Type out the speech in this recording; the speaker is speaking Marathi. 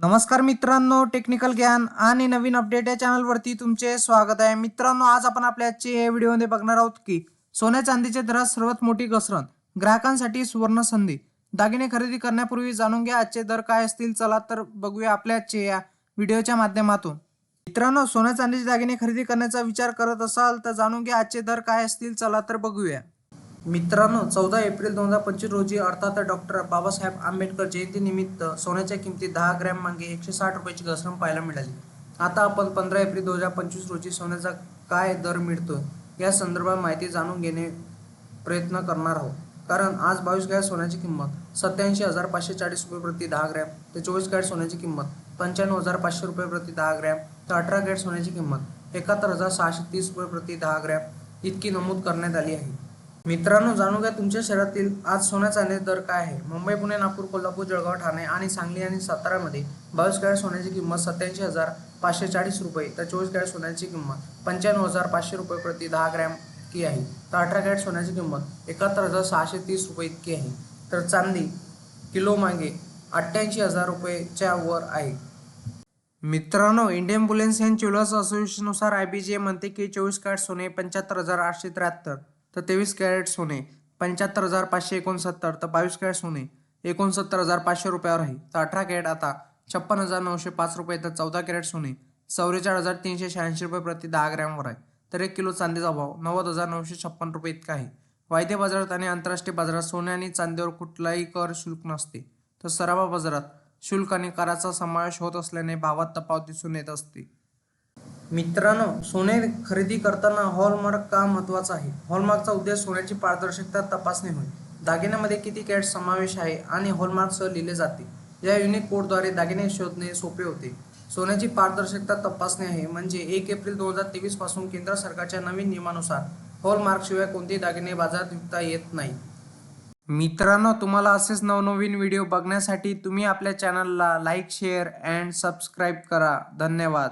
नमस्कार मित्रांनो टेक्निकल ज्ञान आणि नवीन अपडेट या चॅनलवरती तुमचे स्वागत आहे. मित्रांनो आज आपण आपल्या आजच्या या व्हिडिओमध्ये बघणार आहोत की सोन्या चांदीचे दरात सर्वात मोठी घसरण ग्राहकांसाठी सुवर्ण संधी. दागिने खरेदी करण्यापूर्वी जाणून घ्या आजचे दर काय असतील. चला तर बघूया आपल्या आजच्या या व्हिडिओच्या माध्यमातून. मित्रांनो सोन्या चांदीचे दागिने खरेदी करण्याचा विचार करत असाल तर जाणून घ्या आजचे दर काय असतील. चला तर बघूया. मित्रांनो चौदा एप्रिल दोन हजार पंचवीस रोजी अर्थात डॉक्टर बाबासाहेब आंबेडकर जयंतीनिमित्त सोन्याच्या किमती दहा ग्रॅम मागे एकशे साठ रुपयाची घसरण पाहायला मिळाली. आता आपण पंधरा एप्रिल दोन हजार पंचवीस रोजी सोन्याचा काय दर मिळतो या संदर्भात माहिती जाणून घेणे प्रयत्न करणार आहोत. कारण आज बावीस ग्रॅम सोन्याची किंमत सत्याऐंशी हजार पाचशे चाळीस रुपये प्रति दहा ग्रॅम तर चोवीस कॅरेट सोन्याची किंमत पंच्याण्णव हजार पाचशे रुपये प्रति दहा ग्रॅम तर अठरा कॅरेट सोन्याची किंमत एकाहत्तर हजार सहाशे तीस रुपये प्रति दहा ग्रॅम इतकी नमूद करण्यात आली आहे. मित्रांनो जाणून घ्या तुमच्या शहरातील आज सोन्या चांदीचे दर काय आहे? मुंबई पुणे नागपूर कोल्हापूर जळगाव ठाणे आणि सांगली आणि सातारामध्ये बावीस कॅरेट सोन्याची किंमत सत्याऐंशी हजार पाचशे चाळीस रुपये तर चोवीस कॅरेट सोन्याची किंमत पंच्याण्णव हजार पाचशे रुपये प्रति दहा ग्रॅम इतकी आहे. तर अठरा कॅरेट सोन्याची किंमत एकाहत्तर हजार सहाशे तीस रुपये इतकी आहे. तर चांदी किलो मागे अठ्ठ्याऐंशी हजार रुपयेच्या वर आहे. मित्रांनो इंडियन बुलेन्स अँड ज्वेलर्स असोसिएशननुसार आय बी जे म्हणते की चोवीस कॅरेट सोने पंच्याहत्तर हजार आठशे त्र्याहत्तर. तर तेवीस कॅरेट सोने पंच्याहत्तर हजार पाचशे एकोणसत्तर तर बावीस कॅरेट सोने एकोणसत्तर हजार पाचशे रुपयावर आहे. तर अठरा कॅरेट आता. छप्पन हजार नऊशे पाच रुपये तर चौदा कॅरेट सोने चौवेचाळीस हजार तीनशे शहाऐंशी रुपये प्रति दहा ग्रॅमवर आहे. तर एक किलो चांदीचा भाव नव्वद हजार नऊशे छप्पन रुपये इतका आहे. वायदे बाजारात आणि आंतरराष्ट्रीय बाजारात सोने आणि चांदीवर कुठलाही कर शुल्क नसते. तर सरावा बाजारात शुल्क आणि कराचा समावेश होत असल्याने भावात तफावत दिसून येत असते. मित्रांनो सोने खरेदी करताना हॉलमार्क का महत्त्वाचा आहे? हॉलमार्कचा उद्देश सोन्याची पारदर्शकता तपासणे होय. दागिन्यामध्ये किती कॅट समावेश आहे आणि हॉलमार्कसह लिहिले जाते? या युनिक कोडद्वारे दागिने शोधणे सोपे होते. सोन्याची पारदर्शकता तपासणे आहे म्हणजे एक एप्रिल दोन हजार तेवीसपासून केंद्र सरकारच्या नवीन नियमानुसार हॉलमार्कशिवाय कोणतेही दागिने बाजारात विकता येत नाही. मित्रांनो तुम्हाला असेच नवनवीन व्हिडिओ बघण्यासाठी तुम्ही आपल्या चॅनलला लाईक शेअर अँड सबस्क्राईब करा. धन्यवाद.